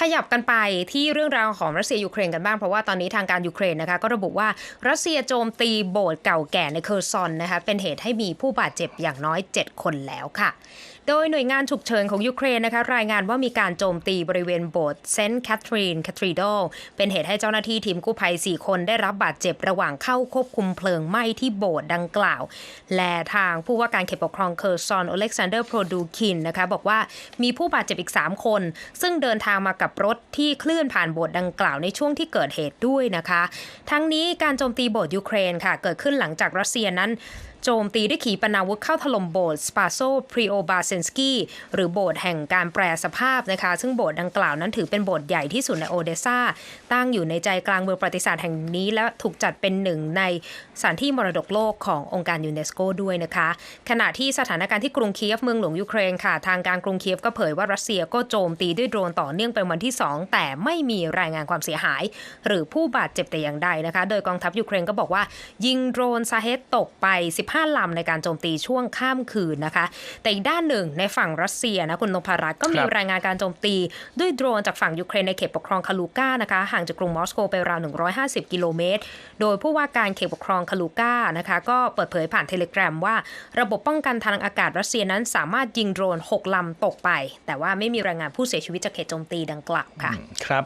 ขยับกันไปที่เรื่องราวของรัสเซียยูเครนกันบ้างเพราะว่าตอนนี้ทางการยูเครนนะคะ ก็ระบุว่ารัสเซียโจมตีโบสถ์เก่าแก่ในเคอร์ซอนนะคะเป็นเหตุให้มีผู้บาดเจ็บอย่างน้อย 7 คนแล้วค่ะ โดยหน่วยงานฉุกเฉินของยูเครนนะคะรายงานว่ามีการโจมตีบริเวณโบสถ์เซนต์แคทรีนแคทรีดอลเป็นเหตุให้เจ้าหน้าที่ทีมกู้ภัย 4 คนได้รับบาดเจ็บระหว่างเข้าควบคุมเพลิงไหม้ที่โบสถ์ดังกล่าว และทางผู้ว่าการเขตปกครองเคอร์ซอนอเล็กซานเดอร์โปรดูคินนะคะบอกว่ามีผู้บาดเจ็บอีก 3 คน ซึ่งเดินทางมากับรถที่เคลื่อนผ่านโบสถ์ดังกล่าวในช่วงที่เกิดเหตุด้วยนะคะ ทั้งนี้การโจมตีโบสถ์ยูเครนค่ะ เกิดขึ้นหลังจากรัสเซียนั้น โจมตีด้วยขีปนาวุธเข้าถล่มโบสถ์สปาโซพริโอบาเซนสกี้หรือโบสถ์แห่งการแปรสภาพนะคะ ซึ่งโบสถ์ดังกล่าวนั้นถือเป็นโบสถ์ใหญ่ที่สุดในโอเดซาตั้งอยู่ในใจกลางเมืองประวัติศาสตร์แห่งนี้และถูกจัดเป็นหนึ่งในสถานที่มรดกโลกขององค์การยูเนสโกด้วยนะคะ ขณะที่สถานการณ์ที่กรุงเคียฟเมืองหลวงยูเครนค่ะ ทางการกรุงเคียฟก็เผยว่ารัสเซียก็โจมตีด้วยโดรนต่อเนื่องเป็นวันที่ 2 แต่ไม่มีรายงานความเสียหาย หรือผู้บาดเจ็บแต่อย่างใดนะคะ โดยกองทัพยูเครนก็บอกว่า ยิงโดรนซาเฮตตกไป 15ลำในการโจมตีช่วงข้ามคืนนะคะ แต่อีกด้านหนึ่งในฝั่งรัสเซียนะคุณนพรัตน์ก็มีครับรายงานการโจมตี ด้วยโดรนจากฝั่งยูเครนในเขตปกครองคาลูก้านะคะห่างจากกรุงมอสโกไปราว 150 กิโลเมตร โดยผู้ว่าการเขตปกครองคาลูก้านะคะก็เปิดเผยผ่านเทเลกราฟว่า ระบบป้องกันทางอากาศรัสเซียนั้นสามารถยิงโดรน 6 ลำตกไป แต่ว่าไม่มีรายงานผู้เสียชีวิตจากเหตุโจมตีดังกล่าวค่ะ ครับ